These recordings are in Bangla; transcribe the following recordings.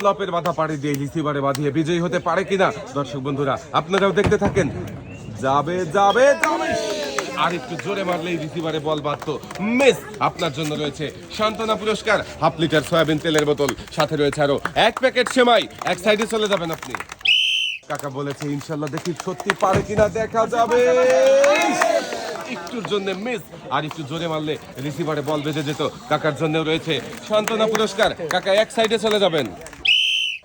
স্লপের বাধা পাড়ি দিয়ে রিসিভারে বাঁধিয়ে বিজয়ী হতে পারে কিনা? দর্শক বন্ধুরা, আপনারাও দেখতে থাকেন। যাবে যাবে যাবে। আর একটু জোরে মারলেই রিসিভারে বল বাঁধত। মিস, আপনার জন্য রয়েছে সান্ত্বনা পুরস্কার, হাফ লিটার সয়াবিন তেলের বোতল। সাথে রয়েছে আরও এক প্যাকেট সেমাই। এক সাইডে চলে যাবেন আপনি। কাকা বলেছে, ইনশাল্লাহ দেখি সত্যি পারে কিনা, দেখা যাবে। একটুর জন্য মিস, আর একটু জোরে মারলে রিসিভারে বল বেজে যেত। কাকার জন্য রয়েছে সান্ত্বনা পুরস্কার। কাকা এক সাইডে চলে যাবেন।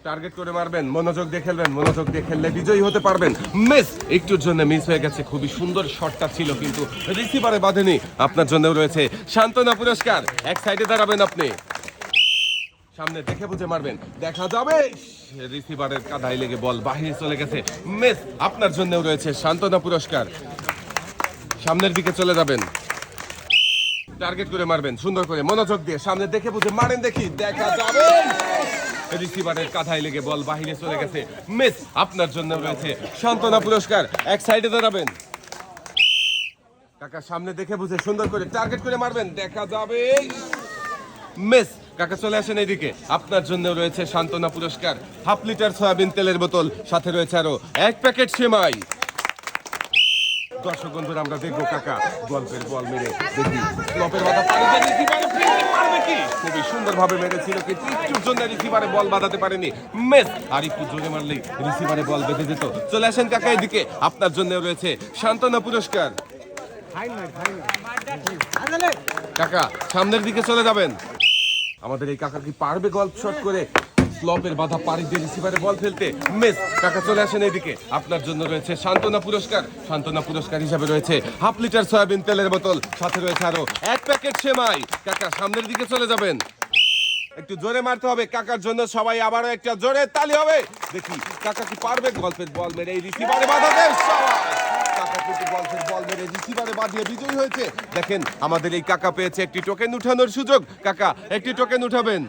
টার্গেট করে মারবেন, মনোযোগ দিয়ে খেলবেন, মনোযোগ দিয়ে খেললে বিজয়ী হতে পারবেন। মিস, একটুর জন্য মিস হয়ে গেছে, খুবই সুন্দর শটটা ছিল, কিন্তু রিসিভারে বাঁধেনি, আপনার জন্য রয়েছে সান্ত্বনা পুরস্কার। এক সাইডে দাঁড়াবেন আপনি। সামনে দেখে বুঝে মারবেন, দেখা যাবে। রিসিভারের কাঁধায় লেগে বল বাহিরে চলে গেছে। মিস, আপনার জন্যও রয়েছে সান্ত্বনা পুরস্কার। সামনের দিকে চলে যাবেন। টার্গেট করে মারবেন, সুন্দর করে মনোযোগ দিয়ে সামনে দেখে বুঝে মারেন দেখি, দেখা যাবে। রিসিভারের কাঁধায় লেগে বল বাহিরে চলে গেছে। আপনার জন্য রয়েছে সান্ত্বনা পুরস্কার। এক সাইডে দাঁড়াবেন। কাকা সামনে দেখে বুঝে সুন্দর করে টার্গেট করে মারবেন। দেখা যাবে। মিস, কাকা চলে আসেন এদিকে। আপনার জন্য রয়েছে সান্ত্বনা পুরস্কার। হাফ লিটার সয়াবিন তেলের বোতল, সাথে রয়েছে আরও এক প্যাকেট সেমাই। দর্শক বন্ধুরা, আমরা দেখব কাকা গল্পের বল মেরে দেখি। লপের মাথা পানি দিয়ে, রিসিভারে সুন্দরভাবে মেরেছিল রিসিভারে বল বাঁধাতে পারেনি। মিস, আর একটু জোরে মারলেই রিসিভারে বল বেঁধে যেত। চলে আসেন কাকা এদিকে, আপনার জন্য রয়েছে সান্ত্বনা পুরস্কার। কাকা, সামনের দিকে চলে যাবেন। আমাদের এই কাকা কি পারবে গল্প শট করে? স্লপের বাধা পাড়ি দিয়ে রিসিভারে বল ফেলতে মিস কাকা চলে আসেন এদিকে। আপনার জন্য রয়েছে সান্ত্বনা পুরস্কার। সান্ত্বনা পুরস্কার হিসাবে রয়েছে হাফ লিটার সয়াবিন তেলের বোতল। সাথে রয়েছে আরও এক প্যাকেট সেমাই। কাকা সামনের দিকে চলে যাবেন। একটু জোরে মারতে হবে। কাকার জন্য সবাই আবারও একটা জোরে তালি হবে। দেখি কাকা কি পারবে গল্পের বল মেরে এই রিসিভারে বাধাতে সবাই। কাকা গল্পের বল মেরে রিসিভারে বাঁধিয়ে বিজয়ী হয়েছে। দেখেন আমাদের এই কাকা পেয়েছে একটি টোকেন উঠানোর সুযোগ। কাকা, একটি টোকেন উঠাবেন।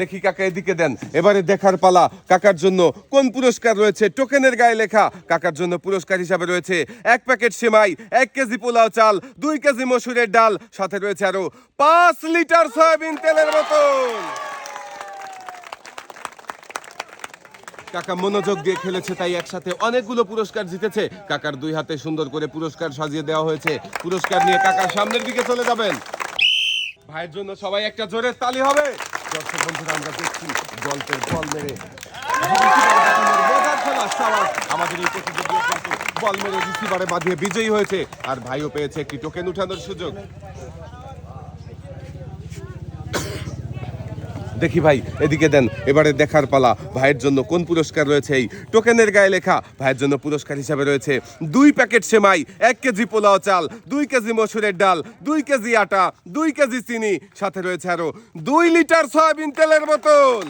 দেখি কাকা এদিকে দেন। এবারে দেখার পালা। কাকার জন্য কোন পুরস্কার রয়েছে? টোকেনের গায়ে লেখা। কাকার জন্য পুরস্কার হিসাবে রয়েছে এক প্যাকেট সেমাই, এক কেজি পোলাও চাল, দুই কেজি মসুরের ডাল, সাথে রয়েছে আরও পাঁচ লিটার সয়াবিন তেলের বোতল। কাকা মনোযোগ দিয়ে খেলেছে, তাই একসাথে অনেকগুলো পুরস্কার জিতেছে। কাকার দুই হাতে সুন্দর করে পুরস্কার সাজিয়ে দেওয়া হয়েছে। পুরস্কার নিয়ে কাকার সামনের দিকে চলে যাবেন। ভাইয়ের জন্য সবাই একটা জোরে তালি হবে। দর্শক বন্ধুরা, আমরা দেখছি গল্পের বল মেরে। আমাদের এই প্রতিযোগিতা কিন্তু বল মেরে রিসিভারে বাঁধিয়ে বিজয়ী হয়েছে। আর ভাইও পেয়েছে একটি টোকেন উঠানোর সুযোগ। দেখি ভাই, এদিকে দেন, এবারে দেখার পালা। ভাইয়ের জন্য কোন পুরস্কার রয়েছে এই টোকেনের গায়ে লেখা? ভাইয়ের জন্য পুরস্কার হিসাবে রয়েছে দুই প্যাকেট সেমাই, এক কেজি পোলাও চাল, দুই কেজি মসুরের ডাল, দুই কেজি আটা, দুই কেজি চিনি। সাথে রয়েছে আরও দুই লিটার সয়াবিন তেলের বোতল।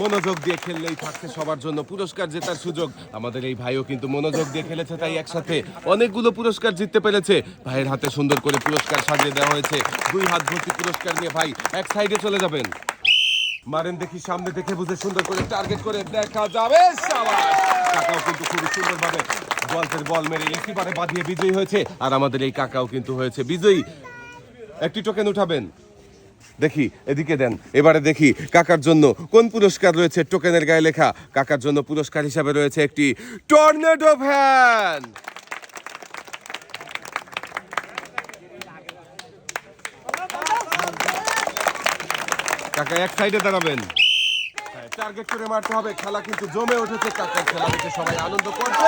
মনোযোগ দিয়ে খেললেই থাকছে সবার জন্য পুরস্কার জেতার সুযোগ। আমাদের এই ভাইও কিন্তু মনোযোগ দিয়ে খেলেছে, তাই একসাথে অনেকগুলো পুরস্কার জিততে পেরেছে। ভাইয়ের হাতে সুন্দর করে পুরস্কার সাজিয়ে দেওয়া হয়েছে। দুই হাত ভর্তি পুরস্কার নিয়ে ভাই এক সাইডে চলে যাবেন। মারেন দেখি সামনে দেখে বুঝে সুন্দর করে টার্গেট করে দেখা যাবে! কাকাও কিন্তু খুবই সুন্দরভাবে গল্পের বল মেরে একেবারে বাঁধিয়ে বিজয়ী হয়েছে। আর আমাদের এই কাকাও কিন্তু হয়েছে বিজয়ী। একটি টোকেন উঠাবেন। দেখি, এদিকে দেন। এবারে দেখি, কাকার জন্য কোন পুরস্কার রয়েছে? টোকেনের গায়ে লেখা, কাকার জন্য পুরস্কার হিসাবে রয়েছে একটি টর্নেডো ভ্যান। কাকা, এক সাইডে দাঁড়াবেন। টার্গেট করে মারতে হবে। খেলা কিন্তু জমে উঠেছে, কাকার খেলা দেখে সবাই আনন্দ করছে।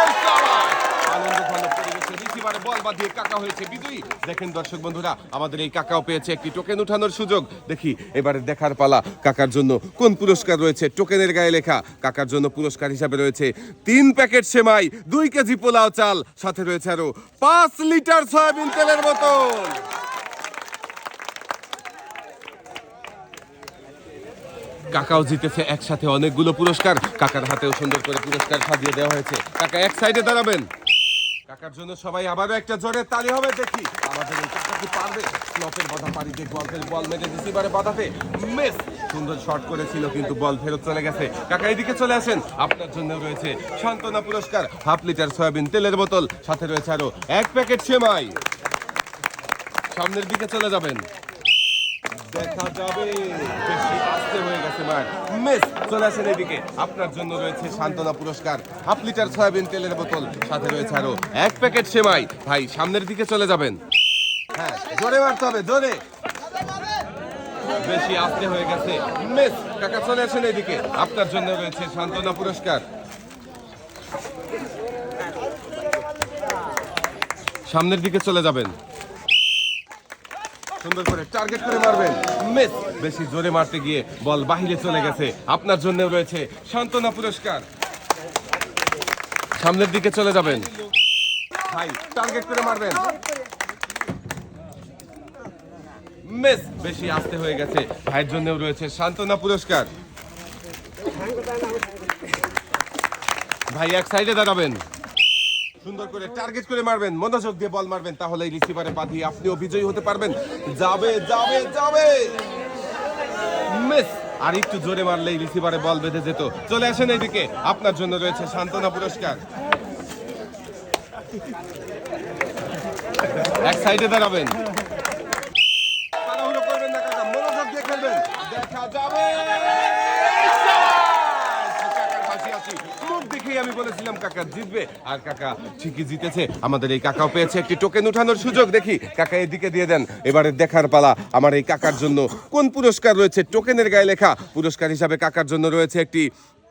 আনন্দ ভালো পরিবেশে রিসিভারে বল কাকা হয়েছে বিজয়ী। দেখেন দর্শক বন্ধুরা, আমাদের এই কাকাও পেয়েছে একটি টোকেন উঠানোর সুযোগ। দেখি, এবারে দেখার পালা কাকার জন্য কোন পুরস্কার রয়েছে? টোকেনের গায়ে লেখা, কাকার জন্য পুরস্কার হিসাবে রয়েছে তিন প্যাকেট সেমাই, দুই কেজি পোলাও চাল, সাথে রয়েছে আরও পাঁচ লিটার সয়াবিন তেলের বোতল। কাকাও জিতেছে একসাথে অনেকগুলো পুরস্কার। কাকার হাতেও সুন্দর করে পুরস্কার সাজিয়ে দেওয়া হয়েছে। কাকা এক সাইডে দাঁড়াবেন। কাকার জন্য সবাই আবারও একটা জোরে তালি হবে, দেখি। আমাদের এই কাকা কি পারবে? স্লপের বাধা পারি দিয়ে গল্পের বল মেরে রিসিভারে বাধাতে। মিস! সুন্দর শট করেছিল, কিন্তু বল ফেরত চলে গেছে। কাকা এদিকে চলে আসেন। আপনার জন্য রয়েছে সান্ত্বনা পুরস্কার। হাফ লিটার সয়াবিন তেলের বোতল। সাথে রয়েছে আরও এক প্যাকেট সেমাই। সামনের দিকে চলে যাবেন। আপনার জন্য রয়েছে সান্ত্বনা পুরস্কার। হাফ লিটার সয়াবিন তেলের বোতল। সাথে রয়েছে সামনের দিকে চলে যাবেন। হ্যাঁ বেশি আস্তে হয়ে গেছে। চলে আসেন এদিকে। আপনার জন্য রয়েছে সান্ত্বনা পুরস্কার। সামনের দিকে চলে যাবেন। সুন্দর করে টার্গেট করে মারবেন। মিস। বেশি জোরে মারতে গিয়ে বল বাহিরে চলে গেছে। আপনার জন্য রয়েছে সান্ত্বনা পুরস্কার। সামনের দিকে চলে যাবেন। ভাই টার্গেট করে মারবেন। মিস বেশি আস্তে হয়ে গেছে। ভাইয়ের জন্যও রয়েছে সান্ত্বনা পুরস্কার। ভাই এক সাইডে দাঁড়াবেন। সুন্দর করে টার্গেট করে মারবেন, মনোযোগ দিয়ে বল মারবেন তাহলে রিসিভারে বাঁধিয়ে আপনিও বিজয়ী হতে পারবেন। যাবে যাবে যাবে! মিস! আর একটু জোরে মারলেই রিসিভারে বল বেঁধে যেত। চলে আসেন এইদিকে। আপনার জন্য রয়েছে সান্ত্বনা পুরস্কার। এক সাইডে দাঁড়াবেন। আছি। মুখ দেখেই আমি বলেছিলাম, কাকা জিতবে। আর কাকা ঠিকই জিতেছে। আমাদের এই কাকাও পেয়েছে একটি টোকেন উঠানোর সুযোগ। দেখি, কাকা এদিকে দিয়ে দেন। এবারে দেখার পালা। আমার এই কাকার জন্য কোন পুরস্কার রয়েছে? টোকেনের গায়ে লেখা পুরস্কার হিসাবে কাকার জন্য রয়েছে একটি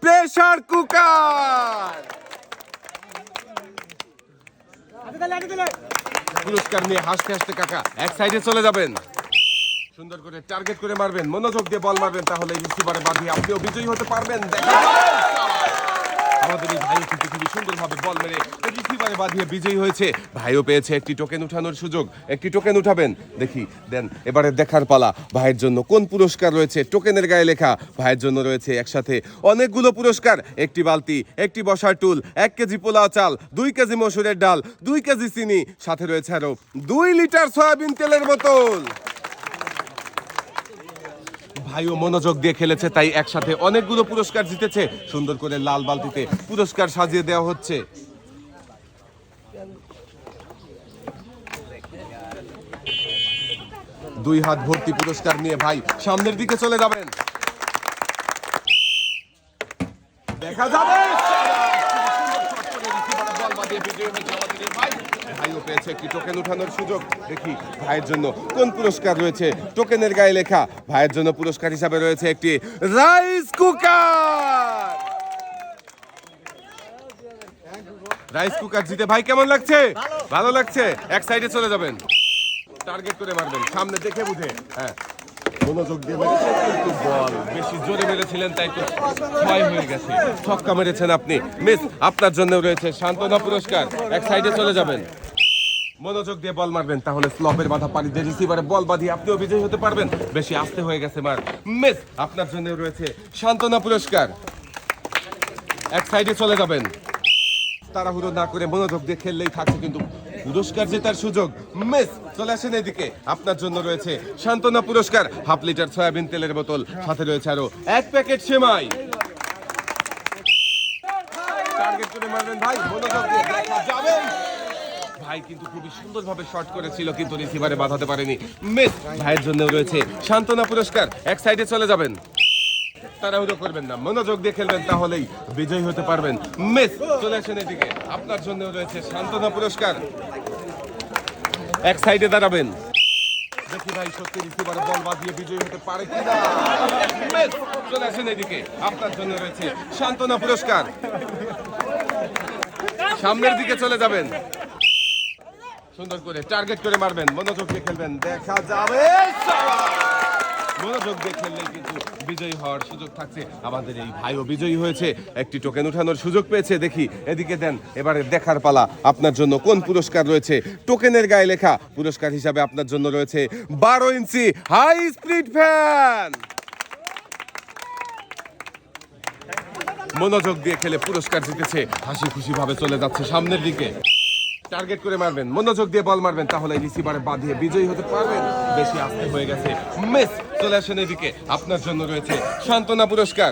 প্রেসার কুকার পুরস্কার নিয়ে হাসতে হাসতে কাকা এক সাইডে চলে যাবেন। সুন্দর করে টার্গেট করে মারবেন। মনোযোগ দিয়ে বল মারবেন, তাহলে রিসিভারে বাঁধিয়ে আপনিও বিজয়ী হতে পারবেন। দেখা। আমাদের এই ভাই কিন্তু খুবই সুন্দরভাবে বল মেরে রিসিভারে বাঁধিয়ে বিজয়ী হয়েছে। ভাইও পেয়েছে একটি টোকেন উঠানোর সুযোগ। একটি টোকেন উঠাবেন। দেখি, দেন এবারে দেখার পালা। ভাইয়ের জন্য কোন পুরস্কার রয়েছে? টোকেনের গায়ে লেখা। ভাইয়ের জন্য রয়েছে একসাথে অনেকগুলো পুরস্কার। একটি বালতি, একটি বসার টুল, এক কেজি পোলাও চাল, দুই কেজি মসুরের ডাল, দুই কেজি চিনি। সাথে রয়েছে আরও দুই লিটার সয়াবিন তেলের বোতল। ভাইও মনোযোগ দিয়ে খেলেছে, তাই একসাথে অনেকগুলো পুরস্কার জিতেছে। সুন্দর করে লাল বালতিতে পুরস্কার সাজিয়ে দেওয়া হচ্ছে। দুই হাত ভর্তি পুরস্কার নিয়ে ভাই সামনের দিকে চলে যাবেন। দেখা যাবে বল বাদিয়ে বিজয়ী হয়েছে আমাদের এই ভাই। ভাইও পেয়েছে একটি টোকেন উঠানোর সুযোগ। দেখি ভাইয়ের জন্য কোন পুরস্কার রয়েছে। টোকেনের গায়ে লেখা, ভাইয়ের জন্য পুরস্কার হিসাবে রয়েছে একটি রাইস কুকার। রাইস কুকার জিতে ভাই কেমন লাগছে? ভালো লাগছে? এক সাইডে চলে যাবেন। টার্গেট করে মারবেন, সামনে দেখে বুঝে। হ্যাঁ। আপনি। মিস, আপনার জন্য রয়েছে সান্ত্বনা পুরস্কার। এক সাইডে চলে যাবেন। মনোযোগ দিয়ে বল মারবেন, তাহলে স্লপের বাধা পানি দিয়ে রিসিভারে বল বাঁধিয়ে আপনিও বিজয়ী হতে পারবেন। বেশি আস্তে হয়ে গেছে মার। মিস, আপনার জন্য রয়েছে সান্ত্বনা পুরস্কার। এক সাইডে চলে যাবেন। তাড়াহুড়ো না করে মনোযোগ দিয়ে খেললেই থাকছে কিন্তু পুরস্কার জেতার সুযোগ। মিস, চলে আসেন এদিকে। আপনার জন্য রয়েছে সান্ত্বনা পুরস্কার। হাফ লিটার সয়াবিন তেলের বোতল। সাথে রয়েছে আরও এক প্যাকেট সেমাই। টার্গেট করে মারবেন ভাই, মনোযোগ দিয়ে দেখা যাবে ভাই কিন্তু খুবই সুন্দরভাবে শট করেছিল, কিন্তু রিসিভারে বাঁধাতে পারেনি। মিস ভাইয়ের রয়েছে সান্ত্বনা পুরস্কার। এক সাইডে চলে যাবেন। বিজয়ী হতে পারবেন। এক সাইডে দাঁড়াবেন। ভাই, সত্যি বিজয়ী হতে পারে কিনা এদিকে। আপনার জন্য রয়েছে সান্ত্বনা পুরস্কার। সামনের দিকে চলে যাবেন। সুন্দর করে টার্গেট করে মারবেন। মনোযোগ দিয়ে খেলবেন। দেখা যাবে। মনোযোগ দিয়ে খেললে কিন্তু বিজয়ী হওয়ার সুযোগ থাকছে। আমাদের এই ভাইও বিজয়ী হয়েছে। একটি টোকেন উঠানোর সুযোগ পেয়েছে। দেখি, এদিকে দেন, এবারে দেখার পালা আপনার জন্য কোন পুরস্কার রয়েছে? টোকেনের গায়ে লেখা পুরস্কার হিসাবে আপনার জন্য রয়েছে বারো ইঞ্চি হাই স্পিড ফ্যান মনোযোগ দিয়ে খেলে পুরস্কার জিতেছে। হাসি খুশি ভাবে চলে যাচ্ছে সামনের দিকে। টার্গেট করে মারবেন, মনোযোগ দিয়ে বল মারবেন, তাহলে রিসিভারে বাঁধিয়ে বিজয়ী হতে পারবেন। বেশি আস্তে হয়ে গেছে। মিস, চলে আসেন এদিকে। আপনার জন্য রয়েছে সান্ত্বনা পুরস্কার।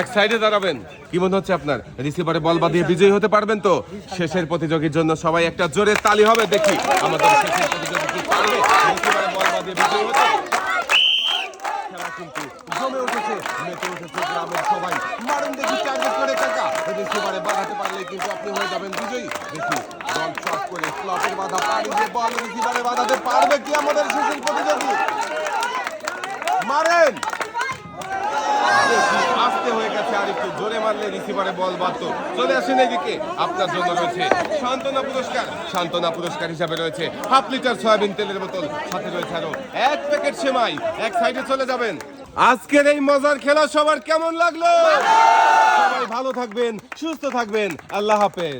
এক সাইডে দাঁড়াবেন। কি মনে হচ্ছে আপনার? রিসিভারে বল বাঁধিয়ে বিজয়ী হতে পারবেন তো? শেষের প্রতিযোগীর জন্য সবাই একটা জোরে তালি হবে। দেখি, আমাদের শেষের প্রতিযোগী কি পারবে? বাড়াতে পারলে কিন্তু আপনি হয়ে যাবেন বিজয়ী দেখি বল শট করে স্লটের বাধা পাড়ি দিয়ে বল রিসিভারে বাধাতে পারবে কি আমাদের শেষের প্রতিযোগী। মারেন। আস্তে হয়ে গেছে আর একটু জোরে মারলে রিসিভারে বল বাড়তো। চলে আসেন এদিকে আপনার জন্য রয়েছে সান্ত্বনা পুরস্কার। সান্ত্বনা পুরস্কার হিসাবে রয়েছে হাফ লিটার সয়াবিন তেলের বোতল। সাথে রয়েছে আরও এক প্যাকেট সেমাই। এক সাইডে চলে যাবেন। আজকের এই মজার খেলা সবার কেমন লাগল? সবাই ভালো থাকবেন, সুস্থ থাকবেন। আল্লাহ হাফেজ।